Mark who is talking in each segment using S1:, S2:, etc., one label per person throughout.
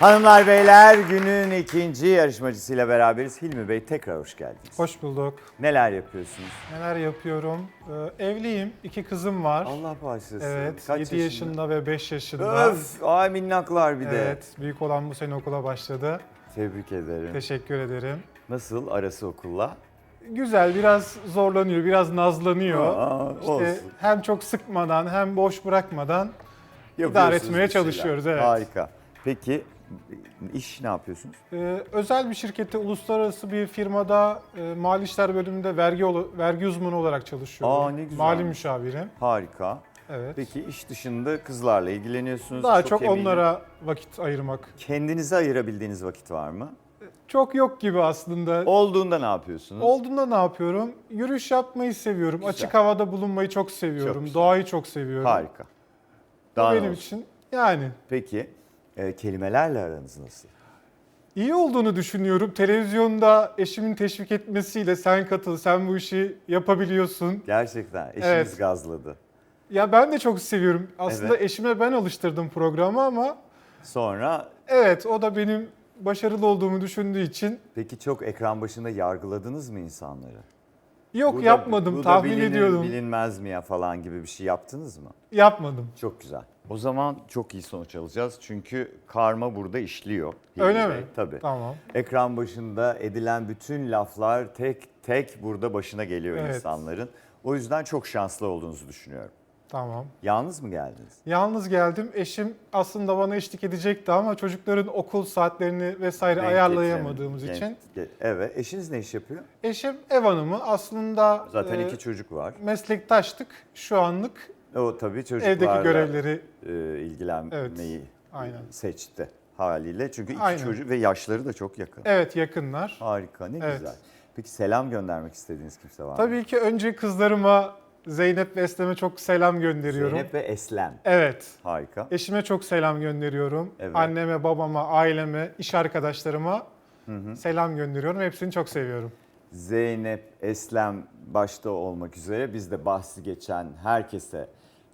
S1: Hanımlar beyler günün ikinci yarışmacısıyla beraberiz. Hilmi Bey tekrar hoş geldiniz.
S2: Hoş bulduk.
S1: Neler yapıyorsunuz?
S2: Neler yapıyorum? Ee, evliyim. iki kızım var.
S1: Allah bağışlasın.
S2: Evet.
S1: Kaç
S2: 7 yaşında ve 5 yaşında.
S1: Öf, ay minnaklar bir de.
S2: Evet. Büyük olan bu sene okula başladı.
S1: Tebrik ederim.
S2: Teşekkür ederim.
S1: Nasıl arası okulla?
S2: Güzel. Biraz zorlanıyor. Biraz nazlanıyor.
S1: Aa,
S2: İşte
S1: olsun.
S2: hem çok sıkmadan hem boş bırakmadan
S1: Yapıyorsunuz
S2: etmeye
S1: bir şeyler.
S2: çalışıyoruz, evet.
S1: Harika. Peki iş ne yapıyorsunuz?
S2: Ee, özel bir şirkette, uluslararası bir firmada e, mali işler bölümünde vergi vergi uzmanı olarak çalışıyorum.
S1: Aa, ne güzel.
S2: Mali müşavirim.
S1: Harika.
S2: Evet.
S1: Peki iş dışında kızlarla ilgileniyorsunuz.
S2: Daha çok,
S1: eminim.
S2: onlara vakit ayırmak.
S1: Kendinize ayırabildiğiniz vakit var mı?
S2: Çok yok gibi aslında.
S1: Olduğunda ne yapıyorsunuz?
S2: Olduğunda ne yapıyorum? Yürüyüş yapmayı seviyorum.
S1: Güzel.
S2: Açık havada bulunmayı çok seviyorum.
S1: Çok güzel.
S2: Doğayı çok seviyorum.
S1: Harika.
S2: Bu
S1: Daha ne
S2: benim
S1: olsun?
S2: için yani
S1: Peki e, kelimelerle aranız nasıl?
S2: iyi olduğunu düşünüyorum. Televizyonda eşimin teşvik etmesiyle sen katıl, sen bu işi yapabiliyorsun.
S1: Gerçekten eşiniz
S2: Evet.
S1: gazladı.
S2: Ya ben de çok seviyorum. Aslında
S1: Evet.
S2: eşime ben alıştırdım programı ama
S1: Sonra
S2: evet o da benim başarılı olduğumu düşündüğü için
S1: peki çok ekran başında yargıladınız mı insanları?
S2: Yok
S1: Bu da-
S2: yapmadım
S1: bu da
S2: tahmin
S1: bilinir,
S2: ediyordum.
S1: Bilinmez mi ya falan gibi bir şey yaptınız mı?
S2: Yapmadım.
S1: Çok güzel. O zaman çok iyi sonuç alacağız çünkü karma burada işliyor.
S2: Öyle mi?
S1: Tabii.
S2: Tamam.
S1: Ekran başında edilen bütün laflar tek tek burada başına geliyor
S2: Evet.
S1: insanların. O yüzden çok şanslı olduğunuzu düşünüyorum.
S2: Tamam.
S1: Yalnız mı geldiniz?
S2: Yalnız geldim. Eşim aslında bana eşlik edecekti ama çocukların okul saatlerini vesaire
S1: Denk
S2: ayarlayamadığımız
S1: getiremedim.
S2: için.
S1: Denk- Evet. Eşiniz ne iş yapıyor?
S2: Eşim ev hanımı. Aslında
S1: Zaten
S2: e,
S1: iki çocuk var.
S2: meslektaştık. Şu anlık
S1: O tabii çocuklarla
S2: evdeki görevleri
S1: e, ilgilenmeyi
S2: aynen.
S1: seçti haliyle. Çünkü iki
S2: Aynen.
S1: çocuk ve yaşları da çok yakın.
S2: Evet yakınlar.
S1: Harika, ne
S2: Evet.
S1: güzel. Peki selam göndermek istediğiniz kimse var mı?
S2: Tabii ki önce kızlarıma Zeynep ve Eslem'e çok selam gönderiyorum.
S1: Zeynep ve Eslem.
S2: Evet.
S1: Harika.
S2: Eşime çok selam gönderiyorum.
S1: Evet.
S2: Anneme, babama, aileme, iş arkadaşlarıma selam gönderiyorum. Hepsini çok seviyorum.
S1: Zeynep, Eslem başta olmak üzere biz de bahsi geçen herkese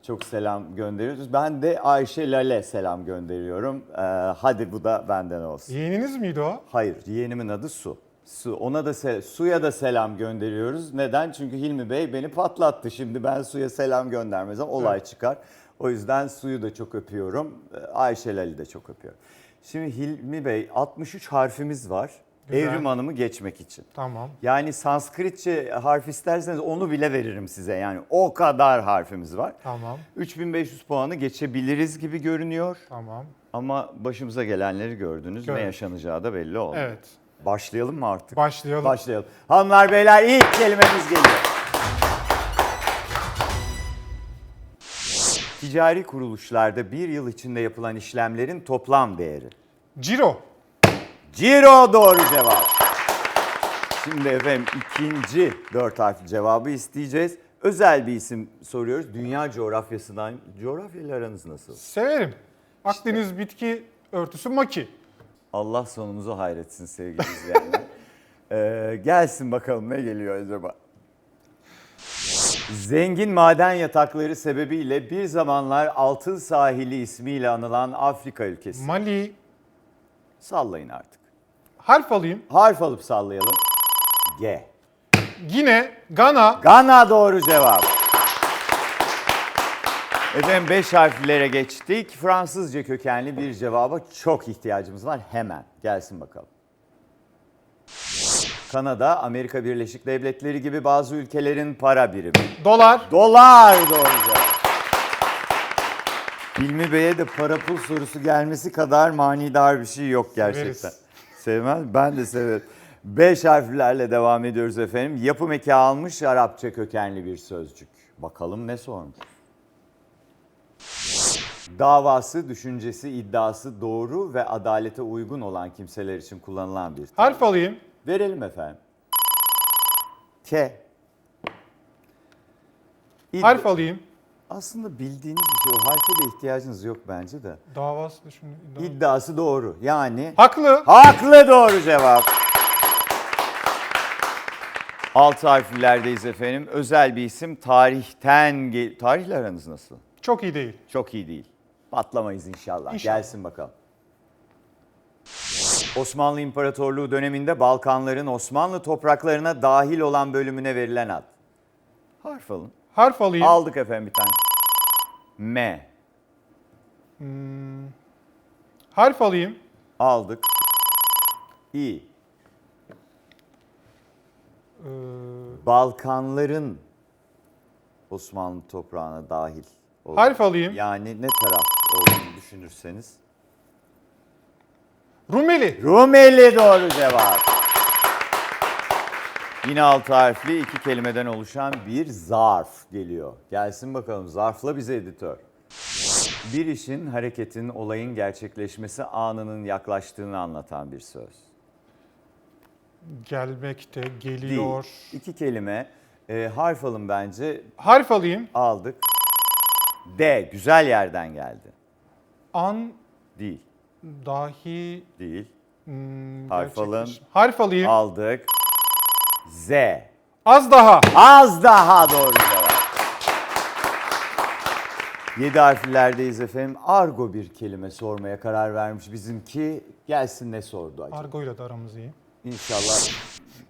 S1: çok selam gönderiyoruz. Ben de Ayşe Lale selam gönderiyorum. Ee, hadi bu da benden olsun.
S2: Yeğeniniz miydi o?
S1: Hayır, yeğenimin adı Su. Su. Ona da se- Su'ya da selam gönderiyoruz. Neden? Çünkü Hilmi Bey beni patlattı. Şimdi ben Su'ya selam göndermezsem olay çıkar. O yüzden Su'yu da çok öpüyorum. Ee, Ayşe Lali de çok öpüyorum. Şimdi Hilmi Bey 63 harfimiz var.
S2: Güzel.
S1: Evrim Hanım'ı geçmek için.
S2: Tamam.
S1: Yani Sanskritçe harf isterseniz onu bile veririm size. Yani o kadar harfimiz var.
S2: Tamam.
S1: 3500 puanı geçebiliriz gibi görünüyor.
S2: Tamam.
S1: Ama başımıza gelenleri gördünüz. Ne
S2: Gördük.
S1: yaşanacağı da belli oldu.
S2: Evet.
S1: Başlayalım mı artık?
S2: Başlayalım.
S1: Başlayalım. Hanımlar beyler ilk kelimemiz geliyor. Ticari kuruluşlarda bir yıl içinde yapılan işlemlerin toplam değeri.
S2: Ciro.
S1: Ciro doğru cevap. Şimdi efendim ikinci dört harfli cevabı isteyeceğiz. Özel bir isim soruyoruz. Dünya coğrafyasından, coğrafyayla aranız nasıl?
S2: Severim. Akdeniz bitki örtüsü maki.
S1: Allah sonumuzu hayretsin sevgili izleyenler. Ee, gelsin bakalım ne geliyor acaba? Zengin maden yatakları sebebiyle bir zamanlar altın sahili ismiyle anılan Afrika ülkesi.
S2: Mali.
S1: Sallayın artık.
S2: Harf alayım.
S1: Harf alıp sallayalım. G.
S2: Gine. Gana.
S1: Gana doğru cevap. Efendim 5 harflere geçtik. Fransızca kökenli bir cevaba çok ihtiyacımız var. Hemen gelsin bakalım. Kanada, Amerika Birleşik Devletleri gibi bazı ülkelerin para birimi.
S2: Dolar.
S1: Dolar doğru cevap. Hilmi Bey'e de para pul sorusu gelmesi kadar manidar bir şey yok gerçekten.
S2: Severiz.
S1: Sevmez, ben de severim. Beş harflerle devam ediyoruz efendim. Yapım eki almış Arapça kökenli bir sözcük. Bakalım ne sormuş. Davası, düşüncesi, iddiası doğru ve adalete uygun olan kimseler için kullanılan bir tabir.
S2: Harf alayım.
S1: Verelim efendim. K. İd-
S2: Harf alayım.
S1: Aslında bildiğiniz bir şey. O harfe de ihtiyacınız yok bence de.
S2: Davası düşün.
S1: İddiası doğru. Yani
S2: Haklı.
S1: haklı doğru cevap. Alt harflerdeyiz efendim. Özel bir isim tarihten gel... Tarihle aranız nasıl?
S2: Çok iyi değil.
S1: Çok iyi değil. Patlamayız inşallah.
S2: İnşallah.
S1: Gelsin bakalım. Osmanlı İmparatorluğu döneminde Balkanların Osmanlı topraklarına dahil olan bölümüne verilen ad. Harf alın.
S2: Harf alayım.
S1: Aldık efendim bir tane. M.
S2: Harf alayım.
S1: Aldık. İ.
S2: Ee,
S1: Balkanların Osmanlı toprağına dahil. olan.
S2: harf alayım.
S1: Yani ne taraf olduğunu düşünürseniz.
S2: Rumeli.
S1: Rumeli doğru cevap. Yine altı harfli iki kelimeden oluşan bir zarf geliyor. Gelsin bakalım zarfla bize editör. Bir işin, hareketin, olayın gerçekleşmesi anının yaklaştığını anlatan bir söz.
S2: Gelmekte,
S1: Değil.
S2: geliyor.
S1: İki kelime. Ee, harf alın bence.
S2: Harf alayım.
S1: Aldık. D. Güzel yerden geldi.
S2: An,
S1: Değil.
S2: dahi,
S1: Değil.
S2: hmm,
S1: Harf alın.
S2: gerçekleş- Harf alayım.
S1: Aldık. Z.
S2: Az daha.
S1: Az daha doğru cevap. Yedi harflerdeyiz efendim. Argo bir kelime sormaya karar vermiş bizimki. Gelsin ne sordu acaba?
S2: Argo'yla da aramız iyi.
S1: İnşallah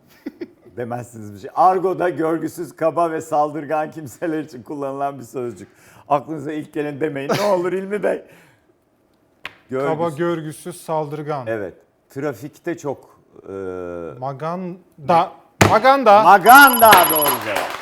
S1: demezsiniz bir şey. Argo da görgüsüz, kaba ve saldırgan kimseler için kullanılan bir sözcük. Aklınıza ilk gelen demeyin ne olur İlmi Bey. Görgüsüz.
S2: Kaba, görgüsüz, saldırgan.
S1: Evet. Trafikte çok e,
S2: Maganda. Maganda.
S1: Maganda doğru cevap.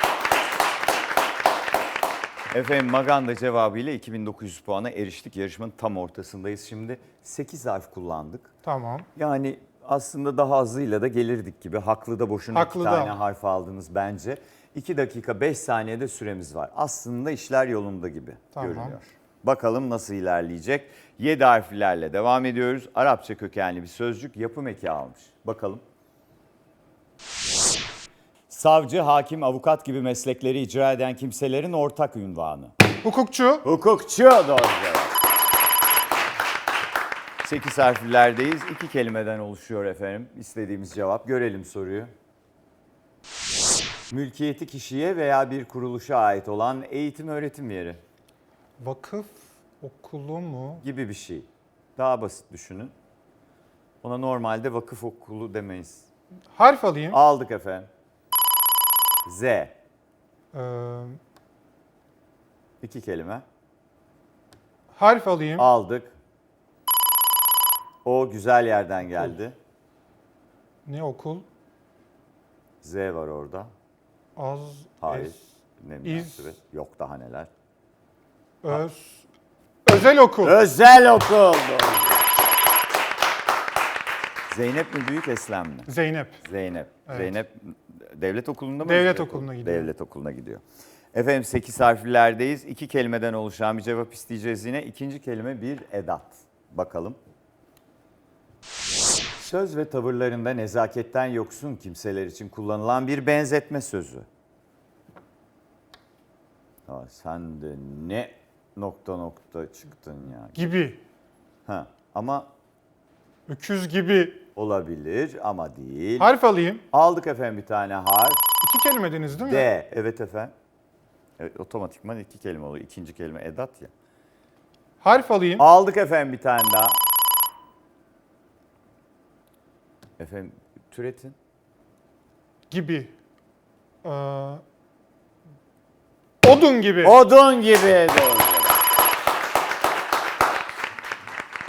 S1: Efendim Maganda cevabıyla 2900 puana eriştik. Yarışmanın tam ortasındayız şimdi. 8 harf kullandık.
S2: tamam.
S1: Yani aslında daha azıyla da gelirdik gibi. Haklı da boşuna
S2: Haklı
S1: iki
S2: da.
S1: tane harf aldınız bence. 2 dakika 5 saniyede süremiz var. Aslında işler yolunda gibi
S2: Tamam.
S1: görünüyor. Bakalım nasıl ilerleyecek. 7 harflerle devam ediyoruz. Arapça kökenli bir sözcük yapım eki almış. Bakalım. Savcı, hakim, avukat gibi meslekleri icra eden kimselerin ortak ünvanı.
S2: Hukukçu.
S1: Hukukçu doğru cevap. 8 harflerdeyiz. İki kelimeden oluşuyor efendim istediğimiz cevap. Görelim soruyu. Mülkiyeti kişiye veya bir kuruluşa ait olan eğitim öğretim yeri
S2: Vakıf okulu mu?
S1: gibi bir şey. Daha basit düşünün. Ona normalde vakıf okulu demeyiz.
S2: Harf alayım.
S1: Aldık efendim. Z.
S2: Ee,
S1: İki kelime.
S2: harf alayım.
S1: Aldık. O güzel yerden geldi.
S2: Ne okul?
S1: Z var orada.
S2: Az,
S1: Hayır.
S2: es,
S1: Ne
S2: iz.
S1: münasebet. Yok daha neler.
S2: Öz. Özel okul.
S1: Özel okul. Doğru. Zeynep mi büyük Eslem mi?
S2: Zeynep.
S1: Zeynep.
S2: Evet.
S1: Zeynep devlet okulunda mı?
S2: Devlet okuluna
S1: okul?
S2: gidiyor.
S1: Devlet okuluna gidiyor. Efendim 8 harflerdeyiz. İki kelimeden oluşan bir cevap isteyeceğiz yine. İkinci kelime bir edat. Bakalım. Söz ve tavırlarında nezaketten yoksun kimseler için kullanılan bir benzetme sözü. Ha, sen de ne nokta nokta çıktın ya.
S2: Gibi.
S1: Ha, ama
S2: Öküz gibi.
S1: olabilir ama değil.
S2: Harf alayım.
S1: Aldık efendim bir tane harf.
S2: İki kelime dediniz değil mi?
S1: D. Evet efendim. Evet, otomatikman iki kelime oluyor. İkinci kelime edat ya.
S2: Harf alayım.
S1: Aldık efendim bir tane daha. Efendim türetin.
S2: Gibi. Ee, odun gibi.
S1: Odun gibi doğru cevap.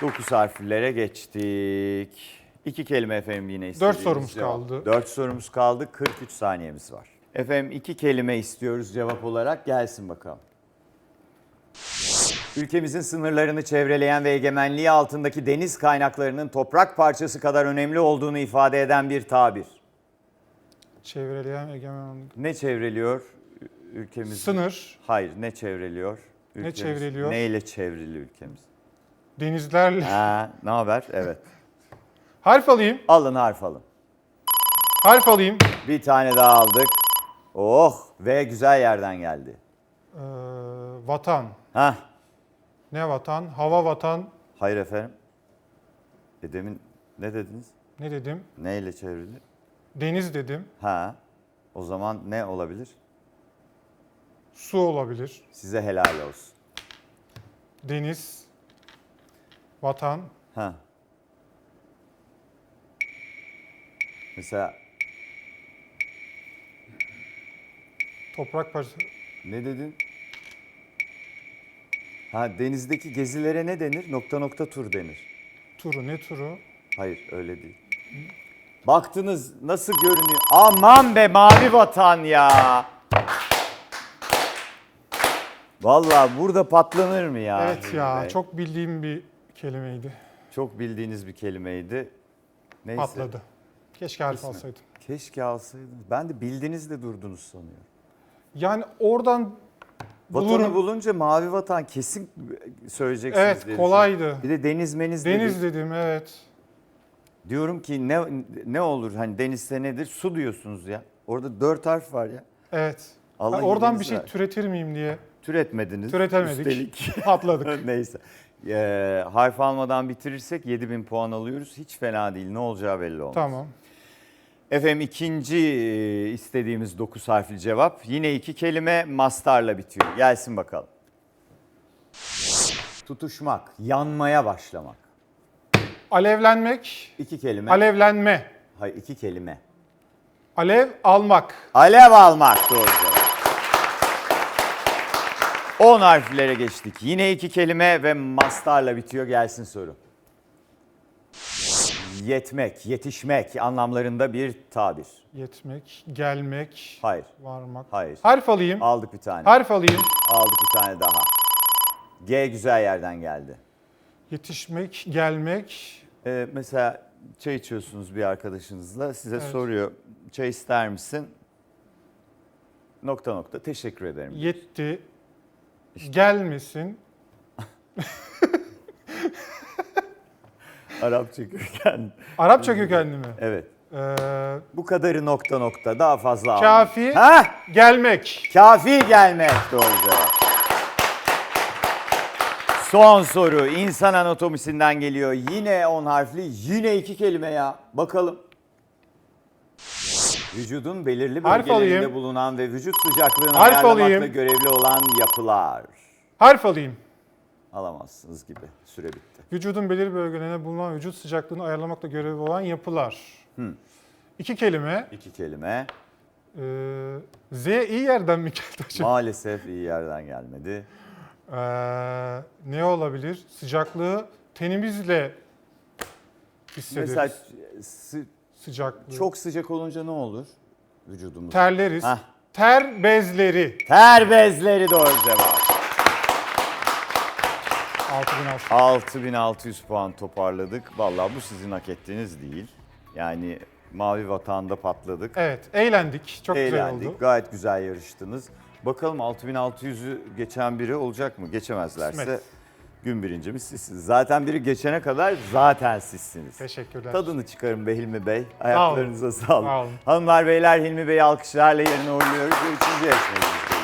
S1: Dokuz harflere geçtik. İki kelime efendim yine istediğimiz
S2: sorumuz
S1: cevap.
S2: kaldı.
S1: Dört sorumuz kaldı. 43 saniyemiz var. Efendim iki kelime istiyoruz cevap olarak. Gelsin bakalım. Ülkemizin sınırlarını çevreleyen ve egemenliği altındaki deniz kaynaklarının toprak parçası kadar önemli olduğunu ifade eden bir tabir.
S2: Çevreleyen egemen.
S1: Ne çevreliyor ülkemiz?
S2: Sınır.
S1: Hayır, ne çevreliyor?
S2: Ne
S1: Ülkemiz?
S2: çevreliyor?
S1: Neyle çevrili ülkemiz?
S2: Denizlerle.
S1: Ha, ne haber? Evet.
S2: Harf alayım.
S1: Alın harf alın.
S2: Harf alayım.
S1: Bir tane daha aldık. Oh ve güzel yerden geldi.
S2: Ee, vatan.
S1: Hah.
S2: Ne vatan? Hava vatan.
S1: Hayır efendim. E demin ne dediniz?
S2: Ne dedim?
S1: Neyle çevrili?
S2: Deniz dedim.
S1: Ha. O zaman ne olabilir?
S2: Su olabilir.
S1: Size helal olsun.
S2: Deniz. Vatan.
S1: Ha. Mesela
S2: Toprak parçası.
S1: ne dedin? Ha denizdeki gezilere ne denir? Nokta nokta tur denir.
S2: Turu ne turu?
S1: Hayır öyle değil. Baktınız nasıl görünüyor? Aman be mavi vatan ya. Vallahi burada patlanır mı ya?
S2: evet ya çok bildiğim bir kelimeydi.
S1: çok bildiğiniz bir kelimeydi. Neyse.
S2: Patladı. Keşke harf
S1: İsmi.
S2: alsaydım.
S1: Keşke alsaydınız. Ben de bildiğinizde durdunuz sanıyorum.
S2: Yani oradan
S1: Vatanı
S2: bulurum.
S1: bulunca mavi vatan kesin söyleyeceksiniz
S2: Evet
S1: diye
S2: kolaydı.
S1: Bir de deniz meniz
S2: Deniz
S1: dedik.
S2: dedim evet.
S1: Diyorum ki ne ne olur hani denizse nedir? Su diyorsunuz ya. Orada dört harf var ya.
S2: Evet.
S1: Allah
S2: oradan bir şey
S1: ver.
S2: türetir miyim diye
S1: Türetmediniz.
S2: türetemedik.
S1: Üstelik.
S2: Patladık.
S1: Neyse. Ee, harf almadan bitirirsek 7000 puan alıyoruz. Hiç fena değil. Ne olacağı belli olmaz.
S2: tamam.
S1: Efendim ikinci e, istediğimiz 9 harfli cevap. Yine iki kelime mastarla bitiyor. Gelsin bakalım. Tutuşmak, yanmaya başlamak.
S2: Alevlenmek,
S1: İki kelime.
S2: alevlenme.
S1: Hayır iki kelime.
S2: Alev almak.
S1: Alev almak doğru cevap. 10 harflere geçtik. Yine iki kelime ve mastarla bitiyor. Gelsin soru. Yetmek, yetişmek anlamlarında bir tabir.
S2: Yetmek, gelmek,
S1: Hayır,
S2: varmak.
S1: hayır.
S2: Harf alayım.
S1: Aldık bir tane.
S2: Harf alayım.
S1: Aldık bir tane daha. G güzel yerden geldi.
S2: Yetişmek, gelmek.
S1: Ee, mesela çay içiyorsunuz bir arkadaşınızla. Size
S2: Evet.
S1: soruyor. Çay ister misin? Nokta nokta. Teşekkür ederim.
S2: Yetti. Gelmesin.
S1: Arapça köken.
S2: Arapça kökenli mi?
S1: Evet.
S2: Ee,
S1: Bu kadarı nokta nokta. Daha fazla.
S2: Kafi.
S1: Ha?
S2: gelmek.
S1: Kafi gelmek doğru cevap. Son soru insan anatomisinden geliyor. Yine 10 harfli, yine iki kelime ya. Bakalım. Vücudun belirli
S2: Harf
S1: bölgelerinde
S2: alayım.
S1: bulunan ve vücut sıcaklığını
S2: Harf
S1: ayarlamakla
S2: alayım.
S1: görevli olan yapılar.
S2: Harf alayım.
S1: Alamazsınız gibi. Süre bitti.
S2: Vücudun belirli bölgelerine bulunan vücut sıcaklığını ayarlamakla görevli olan yapılar. İki kelime.
S1: İki kelime.
S2: Ee, Z iyi yerden mi geldi acaba?
S1: Maalesef iyi yerden gelmedi.
S2: Ee, ne olabilir? Sıcaklığı tenimizle hissederiz.
S1: Mesela sı-
S2: Sıcaklığı.
S1: çok sıcak olunca ne olur vücudumuz?
S2: terleriz.
S1: Hah.
S2: Ter bezleri.
S1: Ter bezleri doğru cevap.
S2: 6600.
S1: 6600 puan toparladık. Vallahi bu sizin hak ettiğiniz değil. Yani mavi vatanda patladık.
S2: Evet, eğlendik. Çok güzel
S1: Eğlendik.
S2: oldu.
S1: Gayet güzel yarıştınız. Bakalım 6600'ü geçen biri olacak mı? Geçemezlerse
S2: Kısmet.
S1: Gün birincimiz sizsiniz. Zaten biri geçene kadar zaten sizsiniz.
S2: Teşekkürler.
S1: Tadını çıkarın be Hilmi Bey. Ayaklarınıza sağlık.
S2: Sağ olun.
S1: Hanımlar beyler Hilmi Bey'i alkışlarla yerine uğurluyoruz. Ve üçüncü yarışmacımızdayız.